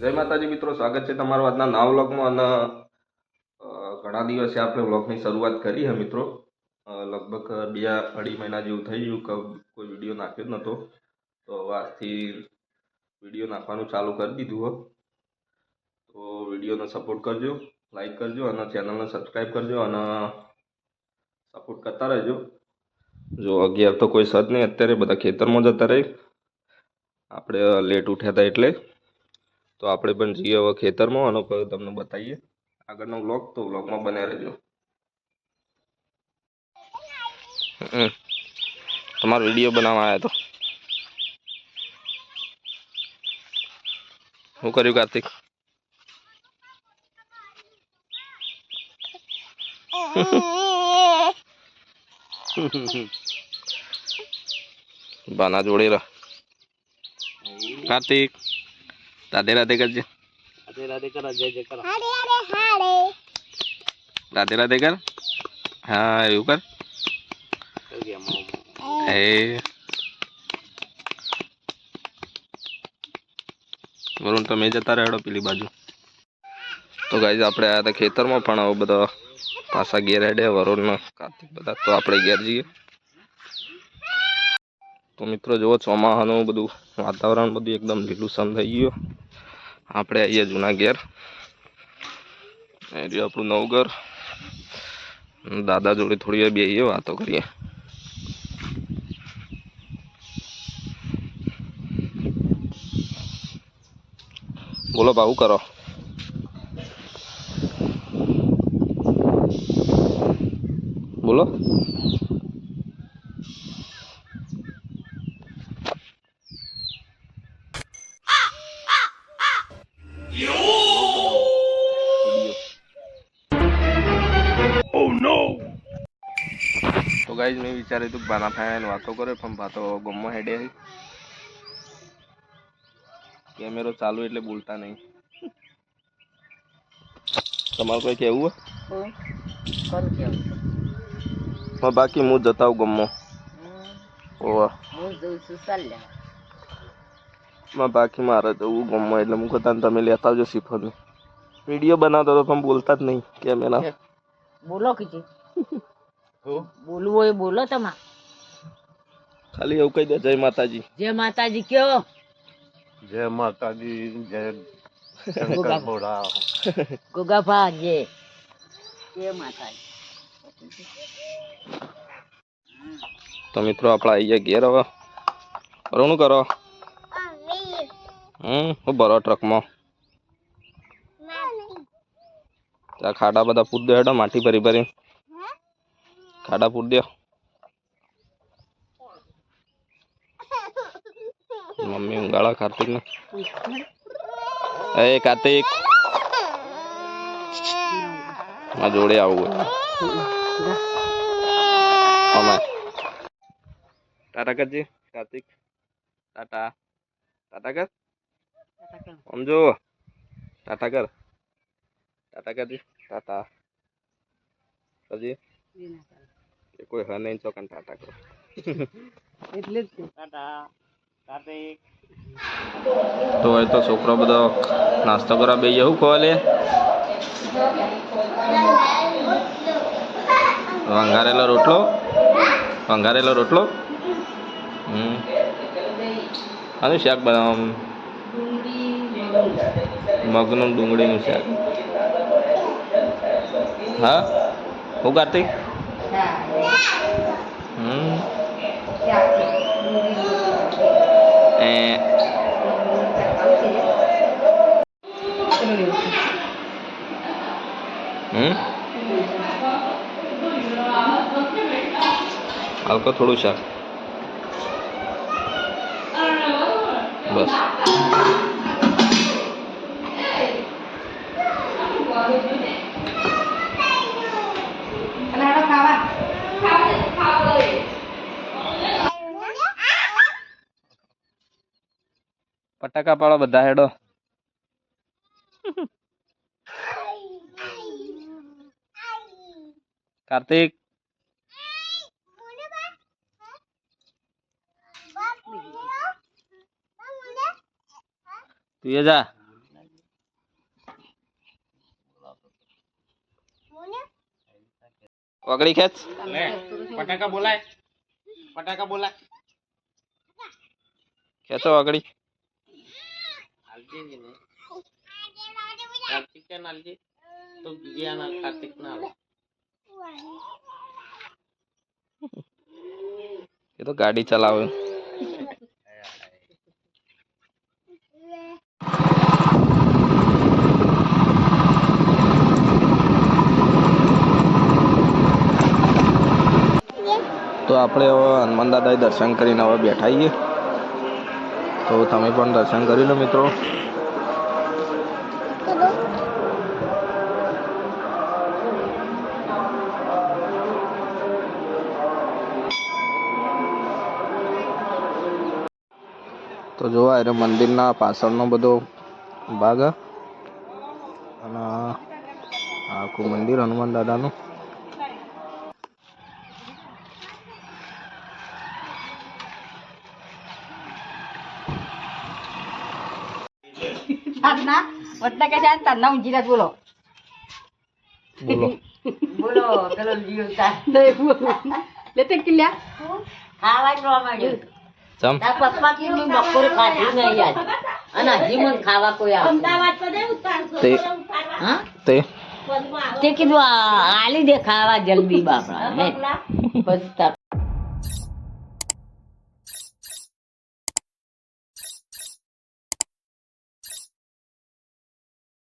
જય માતાજી મિત્રો, સ્વાગત છે તમારું આજના નાવ વ્લોગમાં અને ઘણા દિવસે આપણે વ્લોગની શરૂઆત કરી છે મિત્રો. લગભગ બે અઢી મહિના જેવું થઈ ગયું કે કોઈ વીડિયો નાખ્યો જ નહોતો તો આજથી વીડિયો નાખવાનું ચાલુ કરી દીધું હો. તો વિડીયોને સપોર્ટ કરજો, લાઈક કરજો અને ચેનલને સબસ્ક્રાઈબ કરજો અને સપોર્ટ કરતા રહેજો. જો અગિયાર તો કોઈ સદ નહીં, અત્યારે બધા ખેતરમાં જતા રહી. આપણે લેટ ઉઠ્યા હતા એટલે તો આપણે પણ જઈએ હવે ખેતરમાં અને તમને બતાવીએ. આગળનો વ્લોગ તો વ્લોગમાં બને રહેજો. તમારો વીડિયો બનાવવા આવ્યા તો. શું કર્યું કાર્તિક? બાના જોડે રહ. કાર્તિક. રાધે રાધે કરજે. રાધે રાધે કર જય જય કરા. રાધે રાધે કર. હા એવું કર. એ. વરુણ તમે જતા રહેડો પેલી બાજુ. તો ગાઈઝ આપણે આવ્યા હતા ખેતરમાં પણ આવો બધા પાછા ઘેર હેડે વરુણ કાર્તિક બધા. તો આપણે ઘેર જઈએ. તો મિત્રો જુઓ ચોમાસાનું બધું વાતાવરણ બધું એકદમ લીલુસન થઈ ગયું. આપણે આવીએ જૂના ઘેર. એ રહ્યું આપણું નવું ઘર. દાદા જોડે થોડી વાર બેસીએ વાતો કરીએ. બોલો ભાવું કરો. તો ગાઈઝ મેં વિચાર્યું હતું બાના ફાયન વાતો કરે પણ ભાતો ગમમાં હેડે કેમેરો ચાલુ એટલે બોલતા નહીં. તમારે કોઈ કેવું હા બાકી હું જતા હું જઉં માં બાકી મારે જવું ગમો એટલે હું કહેતા તમે લેતા આવજો શ્રીફળને વીડિયો બનાવતો તો પણ બોલતા જ નહીં કેમેરા. બોલો કીધી. બોલવું હોય બોલો તમા ખાલી એવું કહી દે જય માતાજી. જય માતાજી કયો? જય માતાજી જય ગોગા ભોળા ગોગાભા જય. જય માતાજી. તો મિત્રો આપણે આવી ગયા ઘેર હવે. શું કરો? હમ હું ભરો ટ્રકમાં. ત્યાં ખાડા બધા પૂર દે હેડો માટી ભરી ભરી ખાડા પૂર દો મમ્મી ઊંઘાડા કાર્તિક ને એ કાર્તિક જોડે આવું અમે ટાટા કરજે કાર્તિક ટાટા ટાટા કર સમજો ટાટા કર ટાટા કરજે ટાટા કરજે એ કોઈ હા નહીં ચોકન ટાટા કરો. એટલે જ ટાટા કાર્તિક તો હોય તો છોકરો બધો નાસ્તો કરવા બે જવું ખોલે વંગારેલો રોટલો? વંગારેલો રોટલો? હમ. આનું શાક બનાવવાનું? મગનું ડુંગળીનું શાક. હા? હું કાર્તિક? હમ એ હમ હલકો થોડું શાક બસ પટાકા પાડો બધા હેડો કાર્તિક તું એ જા પકડી ખેંચ પટાકા બોલાય પટાકા બોલાય ખેંચો પકડી ને કાર્તિક ના હાલજે તો બીજા ના કાર્તિક ના હાલે એ તો ગાડી ચલાવે તો આપણે હવે હનુમાન દાદાએ દર્શન કરીને હવે બેઠા છીએ તો તમે પણ દર્શન કરી લો, મિત્રો તો જોવા એટલે મંદિરના પાછળનો બધો ભાગ. અને આખું મંદિર હનુમાન દાદાનું તારના વટના કે છે તારના ઊંચી રાત બોલો બોલો બોલો પેલો જીવતા લેતે કિલ્યા ખાવા જ માંડ્યું ચમ તાર પપ્પા કીધું બપોરે ખાધું નહીં આજ અને હજી મને ખાવા કોઈ આવતું તે હા તે તે કીધું આ આલી દે ખાવા જલ્દી બાપડા તાર